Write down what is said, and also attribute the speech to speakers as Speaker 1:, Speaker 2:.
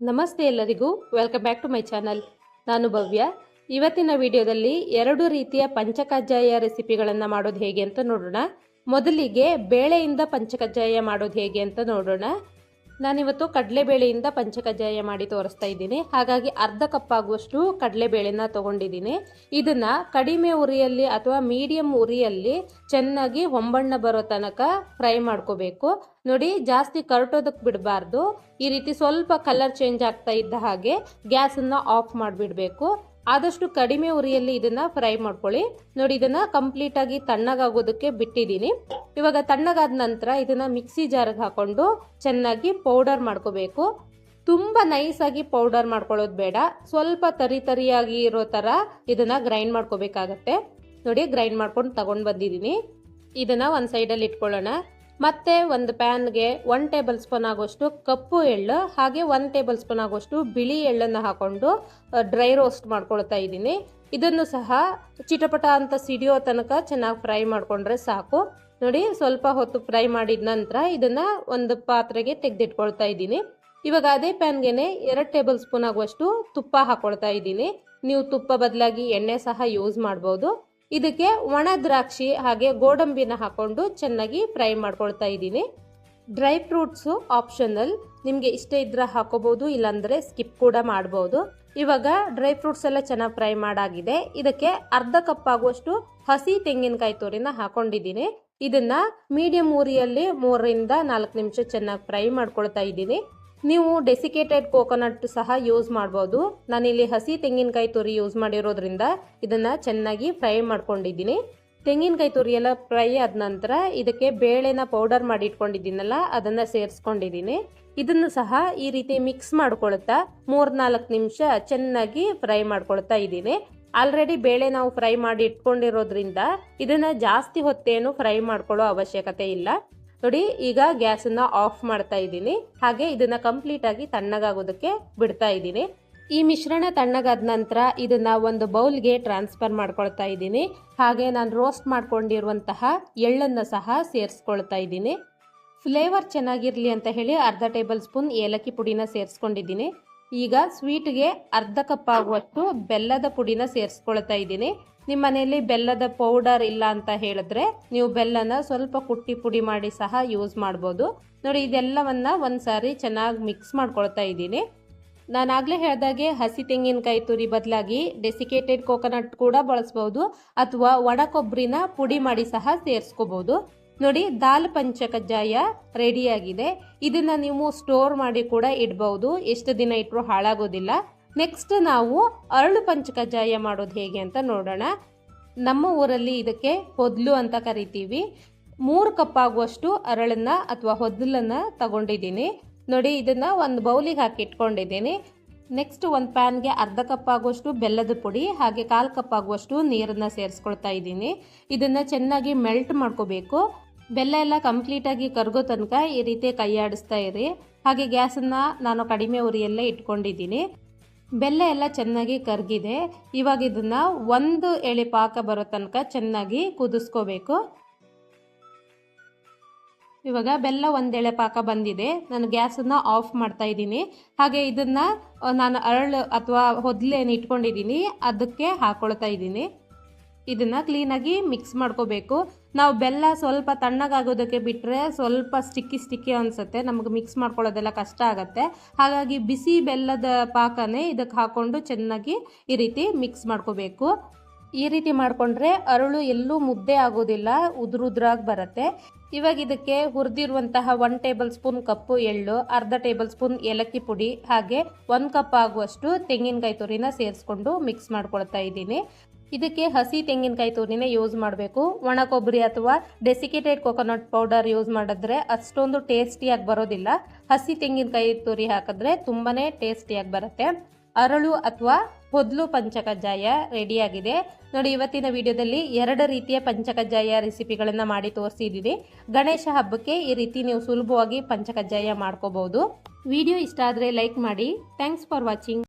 Speaker 1: ನಮಸ್ತೆ ಎಲ್ಲರಿಗೂ. Welcome back to my channel ನಾನು ಭವ್ಯ. ಇವತ್ತಿನ ವಿಡಿಯೋದಲ್ಲಿ ಎರಡು ರೀತಿಯ ಪಂಚಕಜ್ಜಾಯ ರೆಸಿಪಿಗಳನ್ನು ಮಾಡೋದು ಹೇಗೆ ಅಂತ ನೋಡೋಣ. ಮೊದಲಿಗೆ ಬೇಳೆಯಿಂದ ಪಂಚಕಜ್ಜಾಯ ಮಾಡೋದು ಹೇಗೆ ಅಂತ ನೋಡೋಣ. ನಾನಿವತ್ತು ಕಡಲೆಬೇಳೆಯಿಂದ ಪಂಚಕಜ್ಜಾಯ ಮಾಡಿ ತೋರಿಸ್ತಾ ಇದ್ದೀನಿ. ಹಾಗಾಗಿ ಅರ್ಧ ಕಪ್ ಆಗುವಷ್ಟು ಕಡಲೆಬೇಳೆನ ತೊಗೊಂಡಿದ್ದೀನಿ. ಇದನ್ನು ಕಡಿಮೆ ಉರಿಯಲ್ಲಿ ಅಥವಾ ಮೀಡಿಯಂ ಉರಿಯಲ್ಲಿ ಚೆನ್ನಾಗಿ ಹೊಂಬಣ್ಣ ಬರೋ ತನಕ ಫ್ರೈ ಮಾಡ್ಕೋಬೇಕು. ನೋಡಿ, ಜಾಸ್ತಿ ಕರಟೋದಕ್ಕೆ ಬಿಡಬಾರ್ದು. ಈ ರೀತಿ ಸ್ವಲ್ಪ ಕಲರ್ ಚೇಂಜ್ ಆಗ್ತಾ ಇದ್ದ ಹಾಗೆ ಗ್ಯಾಸನ್ನು ಆಫ್ ಮಾಡಿಬಿಡಬೇಕು. ಆದಷ್ಟು ಕಡಿಮೆ ಉರಿಯಲ್ಲಿ ಇದನ್ನ ಫ್ರೈ ಮಾಡ್ಕೊಳ್ಳಿ. ನೋಡಿ, ಇದನ್ನ ಕಂಪ್ಲೀಟ್ ಆಗಿ ತಣ್ಣಗಾಗೋದಕ್ಕೆ ಬಿಟ್ಟಿದ್ದೀನಿ. ಇವಾಗ ತಣ್ಣಗಾದ ನಂತರ ಇದನ್ನ ಮಿಕ್ಸಿ ಜಾರ್ಗೆ ಹಾಕೊಂಡು ಚೆನ್ನಾಗಿ ಪೌಡರ್ ಮಾಡ್ಕೋಬೇಕು. ತುಂಬ ನೈಸಾಗಿ ಪೌಡರ್ ಮಾಡ್ಕೊಳ್ಳೋದು ಬೇಡ. ಸ್ವಲ್ಪ ತರಿ ತರಿಯಾಗಿ ಇರೋ ಥರ ಇದನ್ನ ಗ್ರೈಂಡ್ ಮಾಡ್ಕೋಬೇಕಾಗತ್ತೆ. ನೋಡಿ ಗ್ರೈಂಡ್ ಮಾಡ್ಕೊಂಡು ತಗೊಂಡು ಬಂದಿದ್ದೀನಿ. ಇದನ್ನ ಒಂದು ಸೈಡಲ್ಲಿ ಇಟ್ಕೊಳ್ಳೋಣ. ಮತ್ತೆ ಒಂದು ಪ್ಯಾನ್ಗೆ ಒನ್ ಟೇಬಲ್ ಸ್ಪೂನ್ ಆಗೋಷ್ಟು ಕಪ್ಪು ಎಳ್ಳು, ಹಾಗೆ ಒನ್ ಟೇಬಲ್ ಸ್ಪೂನ್ ಆಗೋಷ್ಟು ಬಿಳಿ ಎಳ್ಳನ್ನು ಹಾಕೊಂಡು ಡ್ರೈ ರೋಸ್ಟ್ ಮಾಡ್ಕೊಳ್ತಾ ಇದ್ದೀನಿ. ಇದನ್ನು ಸಹ ಚಿಟಪಟ ಅಂತ ಸಿಡಿಯೋ ತನಕ ಚೆನ್ನಾಗಿ ಫ್ರೈ ಮಾಡಿಕೊಂಡ್ರೆ ಸಾಕು. ನೋಡಿ, ಸ್ವಲ್ಪ ಹೊತ್ತು ಫ್ರೈ ಮಾಡಿದ ನಂತರ ಇದನ್ನು ಒಂದು ಪಾತ್ರೆಗೆ ತೆಗೆದಿಟ್ಕೊಳ್ತಾ ಇದ್ದೀನಿ. ಇವಾಗ ಅದೇ ಪ್ಯಾನ್ಗೆ ಎರಡು ಟೇಬಲ್ ಸ್ಪೂನ್ ಆಗುವಷ್ಟು ತುಪ್ಪ ಹಾಕ್ಕೊಳ್ತಾ ಇದ್ದೀನಿ. ನೀವು ತುಪ್ಪ ಬದಲಾಗಿ ಎಣ್ಣೆ ಸಹ ಯೂಸ್ ಮಾಡ್ಬೋದು. ಇದಕ್ಕೆ ಒಣ ದ್ರಾಕ್ಷಿ ಹಾಗೆ ಗೋಡಂಬಿನ ಹಾಕೊಂಡು ಚೆನ್ನಾಗಿ ಫ್ರೈ ಮಾಡ್ಕೊಳ್ತಾ ಇದ್ದೀನಿ. Dry fruits optional. ನಿಮಗೆ ಇಷ್ಟ ಇದ್ರೆ ಹಾಕೋಬಹುದು ಇಲ್ಲಾಂದರೆ ಸ್ಕಿಪ್ ಕೂಡ ಮಾಡ್ಬೋದು. ಇವಾಗ ಡ್ರೈ ಫ್ರೂಟ್ಸ್ ಎಲ್ಲ ಚೆನ್ನಾಗಿ ಫ್ರೈ ಮಾಡಾಗಿದೆ. ಇದಕ್ಕೆ ಅರ್ಧ ಕಪ್ ಆಗುವಷ್ಟು ಹಸಿ ತೆಂಗಿನಕಾಯಿ ತುರಿನ ಹಾಕೊಂಡಿದ್ದೀನಿ. ಇದನ್ನ ಮೀಡಿಯಂ ಊರಿಯಲ್ಲಿ ಮೂರರಿಂದ ನಾಲ್ಕು ನಿಮಿಷ ಚೆನ್ನಾಗಿ ಫ್ರೈ ಮಾಡ್ಕೊಳ್ತಾ ಇದ್ದೀನಿ. ನೀವು ಡೆಸಿಕೇಟೆಡ್ ಕೋಕೋನಟ್ ಸಹ ಯೂಸ್ ಮಾಡ್ಬೋದು. ನಾನಿಲ್ಲಿ ಹಸಿ ತೆಂಗಿನಕಾಯಿ ತುರಿ ಯೂಸ್ ಮಾಡಿರೋದ್ರಿಂದ ಇದನ್ನು ಚೆನ್ನಾಗಿ ಫ್ರೈ ಮಾಡ್ಕೊಂಡಿದ್ದೀನಿ. ತೆಂಗಿನಕಾಯಿ ತುರಿ ಎಲ್ಲ ಫ್ರೈ ಆದ ನಂತರ ಇದಕ್ಕೆ ಬೇಳೆನ ಪೌಡರ್ ಮಾಡಿ ಇಟ್ಕೊಂಡಿದ್ದೀನಲ್ಲ, ಅದನ್ನು ಸೇರಿಸ್ಕೊಂಡಿದ್ದೀನಿ. ಇದನ್ನು ಸಹ ಈ ರೀತಿ ಮಿಕ್ಸ್ ಮಾಡ್ಕೊಳ್ತಾ ಮೂರ್ನಾಲ್ಕು ನಿಮಿಷ ಚೆನ್ನಾಗಿ ಫ್ರೈ ಮಾಡ್ಕೊಳ್ತಾ ಇದ್ದೀನಿ. ಆಲ್ರೆಡಿ ಬೇಳೆ ನಾವು ಫ್ರೈ ಮಾಡಿ ಇಟ್ಕೊಂಡಿರೋದ್ರಿಂದ ಇದನ್ನು ಜಾಸ್ತಿ ಹೊತ್ತೇನು ಫ್ರೈ ಮಾಡ್ಕೊಳ್ಳೋ ಅವಶ್ಯಕತೆ ಇಲ್ಲ. ನೋಡಿ, ಈಗ ಗ್ಯಾಸನ್ನು ಆಫ್ ಮಾಡ್ತಾ ಇದ್ದೀನಿ. ಹಾಗೆ ಇದನ್ನ ಕಂಪ್ಲೀಟ್ ಆಗಿ ತಣ್ಣಗಾಗೋದಕ್ಕೆ ಬಿಡ್ತಾ ಇದ್ದೀನಿ. ಈ ಮಿಶ್ರಣ ತಣ್ಣಗಾದ ನಂತರ ಇದನ್ನ ಒಂದು ಬೌಲ್ಗೆ ಟ್ರಾನ್ಸ್ಫರ್ ಮಾಡ್ಕೊಳ್ತಾ ಇದ್ದೀನಿ. ಹಾಗೆ ನಾನು ರೋಸ್ಟ್ ಮಾಡ್ಕೊಂಡಿರುವಂತಹ ಎಳ್ಳನ್ನು ಸಹ ಸೇರಿಸ್ಕೊಳ್ತಾ ಇದ್ದೀನಿ. ಫ್ಲೇವರ್ ಚೆನ್ನಾಗಿರಲಿ ಅಂತ ಹೇಳಿ ಅರ್ಧ ಟೇಬಲ್ ಸ್ಪೂನ್ ಏಲಕ್ಕಿ ಪುಡಿನ ಸೇರಿಸ್ಕೊಂಡಿದ್ದೀನಿ. ಈಗ ಸ್ವೀಟ್ಗೆ ಅರ್ಧ ಕಪ್ ಆಗುವಷ್ಟು ಬೆಲ್ಲದ ಪುಡಿನ ಸೇರಿಸ್ಕೊಳ್ತಾ ಇದ್ದೀನಿ. ನಿಮ್ಮ ಮನೆಯಲ್ಲಿ ಬೆಲ್ಲದ ಪೌಡರ್ ಇಲ್ಲ ಅಂತ ಹೇಳಿದ್ರೆ ನೀವು ಬೆಲ್ಲನ ಸ್ವಲ್ಪ ಕುಟ್ಟಿ ಪುಡಿ ಮಾಡಿ ಸಹ ಯೂಸ್ ಮಾಡ್ಬೋದು. ನೋಡಿ, ಇದೆಲ್ಲವನ್ನ ಒಂದು ಸಾರಿ ಚೆನ್ನಾಗಿ ಮಿಕ್ಸ್ ಮಾಡ್ಕೊಳ್ತಾ ಇದ್ದೀನಿ. ನಾನಾಗಲೇ ಹೇಳ್ದಾಗೆ ಹಸಿ ತೆಂಗಿನಕಾಯಿ ತುರಿ ಬದಲಾಗಿ ಡೆಸಿಕೇಟೆಡ್ ಕೋಕೋನಟ್ ಕೂಡ ಬಳಸ್ಬೋದು ಅಥವಾ ಒಣ ಕೊಬ್ಬರಿನ ಪುಡಿ ಮಾಡಿ ಸಹ ಸೇರಿಸ್ಕೋಬೋದು. ನೋಡಿ, ದಾಲ್ ಪಂಚಕಜ್ಜಾಯ ರೆಡಿಯಾಗಿದೆ ಇದನ್ನ ನೀವು ಸ್ಟೋರ್ ಮಾಡಿ ಕೂಡ ಇಡ್ಬೋದು. ಎಷ್ಟು ದಿನ ಇಟ್ಟರು ಹಾಳಾಗೋದಿಲ್ಲ. ನೆಕ್ಸ್ಟ್ ನಾವು ಅರಳು ಪಂಚಕಜ್ಜಾಯ ಮಾಡೋದು ಹೇಗೆ ಅಂತ ನೋಡೋಣ. ನಮ್ಮ ಊರಲ್ಲಿ ಇದಕ್ಕೆ ಹೊದ್ಲು ಅಂತ ಕರಿತೀವಿ. ಮೂರು ಕಪ್ ಆಗುವಷ್ಟು ಅರಳನ್ನ ಅಥವಾ ಹೊದ್ಲನ್ನ ತಗೊಂಡಿದ್ದೀನಿ. ನೋಡಿ, ಇದನ್ನ ಒಂದು ಬೌಲಿಗೆ ಹಾಕಿ ಇಟ್ಕೊಂಡಿದ್ದೀನಿ. ನೆಕ್ಸ್ಟ್ ಒಂದು ಪ್ಯಾನ್ಗೆ ಅರ್ಧ ಕಪ್ ಆಗುವಷ್ಟು ಬೆಲ್ಲದ ಪುಡಿ, ಹಾಗೆ ಕಾಲು ಕಪ್ ಆಗುವಷ್ಟು ನೀರನ್ನು ಸೇರಿಸ್ಕೊಳ್ತಾ ಇದ್ದೀನಿ. ಇದನ್ನು ಚೆನ್ನಾಗಿ ಮೆಲ್ಟ್ ಮಾಡ್ಕೋಬೇಕು. ಬೆಲ್ಲ ಎಲ್ಲ ಕಂಪ್ಲೀಟಾಗಿ ಕರಗೋ ತನಕ ಈ ರೀತಿ ಕೈ ಆಡಿಸ್ತಾ ಇರಿ. ಹಾಗೆ ಗ್ಯಾಸನ್ನು ನಾನು ಕಡಿಮೆ ಉರಿಯಲ್ಲೇ ಇಟ್ಕೊಂಡಿದ್ದೀನಿ. ಬೆಲ್ಲ ಎಲ್ಲ ಚೆನ್ನಾಗಿ ಕರಗಿದೆ. ಇವಾಗ ಇದನ್ನು ಒಂದು ಎಳೆ ಪಾಕ ಬರೋ ತನಕ ಚೆನ್ನಾಗಿ ಕುದಿಸ್ಕೋಬೇಕು. ಇವಾಗ ಬೆಲ್ಲ ಒಂದೆಳೆ ಪಾಕ ಬಂದಿದೆ. ನಾನು ಗ್ಯಾಸನ್ನು ಆಫ್ ಮಾಡ್ತಾ ಇದ್ದೀನಿ. ಹಾಗೆ ಇದನ್ನು ನಾನು ಅರಳು ಅಥವಾ ಹೊದ್ಲೇನು ಇಟ್ಕೊಂಡಿದ್ದೀನಿ, ಅದಕ್ಕೆ ಹಾಕ್ಕೊಳ್ತಾ ಇದ್ದೀನಿ. ಇದನ್ನು ಕ್ಲೀನಾಗಿ ಮಿಕ್ಸ್ ಮಾಡ್ಕೋಬೇಕು. ನಾವು ಬೆಲ್ಲ ಸ್ವಲ್ಪ ತಣ್ಣಗಾಗೋದಕ್ಕೆ ಬಿಟ್ಟರೆ ಸ್ವಲ್ಪ ಸ್ಟಿಕ್ಕಿ ಸ್ಟಿಕ್ಕಿ ಅನಿಸುತ್ತೆ. ನಮಗೆ ಮಿಕ್ಸ್ ಮಾಡ್ಕೊಳ್ಳೋದೆಲ್ಲ ಕಷ್ಟ ಆಗುತ್ತೆ. ಹಾಗಾಗಿ ಬಿಸಿ ಬೆಲ್ಲದ ಪಾಕನೇ ಇದಕ್ಕೆ ಹಾಕ್ಕೊಂಡು ಚೆನ್ನಾಗಿ ಈ ರೀತಿ ಮಿಕ್ಸ್ ಮಾಡ್ಕೋಬೇಕು. ಈ ರೀತಿ ಮಾಡಿಕೊಂಡ್ರೆ ಅರಳು ಎಲ್ಲೂ ಮುದ್ದೆ ಆಗೋದಿಲ್ಲ, ಉದುರುದ್ರಾಗಿ ಬರುತ್ತೆ. ಇವಾಗ ಇದಕ್ಕೆ ಹುರಿದಿರುವಂತಹ ಒನ್ ಟೇಬಲ್ ಸ್ಪೂನ್ ಕಪ್ಪು ಎಳ್ಳು, ಅರ್ಧ ಟೇಬಲ್ ಸ್ಪೂನ್ ಏಲಕ್ಕಿ ಪುಡಿ ಹಾಗೆ ಒಂದು ಕಪ್ ಆಗುವಷ್ಟು ತೆಂಗಿನಕಾಯಿ ತುರಿನ ಸೇರಿಸ್ಕೊಂಡು ಮಿಕ್ಸ್ ಮಾಡ್ಕೊಳ್ತಾ ಇದ್ದೀನಿ. ಇದಕ್ಕೆ ಹಸಿ ತೆಂಗಿನಕಾಯಿ ತುರಿನೇ ಯೂಸ್ ಮಾಡಬೇಕು. ಒಣ ಕೊಬ್ಬರಿ ಅಥವಾ ಡೆಸಿಕೇಟೆಡ್ ಕೊಕೊನಟ್ ಪೌಡರ್ ಯೂಸ್ ಮಾಡಿದ್ರೆ ಅಷ್ಟೊಂದು ಟೇಸ್ಟಿಯಾಗಿ ಬರೋದಿಲ್ಲ. ಹಸಿ ತೆಂಗಿನಕಾಯಿ ತುರಿ ಹಾಕಿದ್ರೆ ತುಂಬಾ ಟೇಸ್ಟಿಯಾಗಿ ಬರುತ್ತೆ. ಅರಳು ಅಥವಾ ಹೊದ್ಲು ಪಂಚಕಜ್ಜಾಯ ರೆಡಿಯಾಗಿದೆ ನೋಡಿ, ಇವತ್ತಿನ ವಿಡಿಯೋದಲ್ಲಿ ಎರಡು ರೀತಿಯ ಪಂಚಕಜ್ಜಾಯ ರೆಸಿಪಿಗಳನ್ನು ಮಾಡಿ ತೋರಿಸಿದ್ದೀನಿ ಗಣೇಶ ಹಬ್ಬಕ್ಕೆ ಈ ರೀತಿ ನೀವು ಸುಲಭವಾಗಿ ಪಂಚಕಜ್ಜಾಯ ಮಾಡ್ಕೋಬಹುದು ವಿಡಿಯೋ ಇಷ್ಟ ಆದರೆ ಲೈಕ್ ಮಾಡಿ. Thanks for watching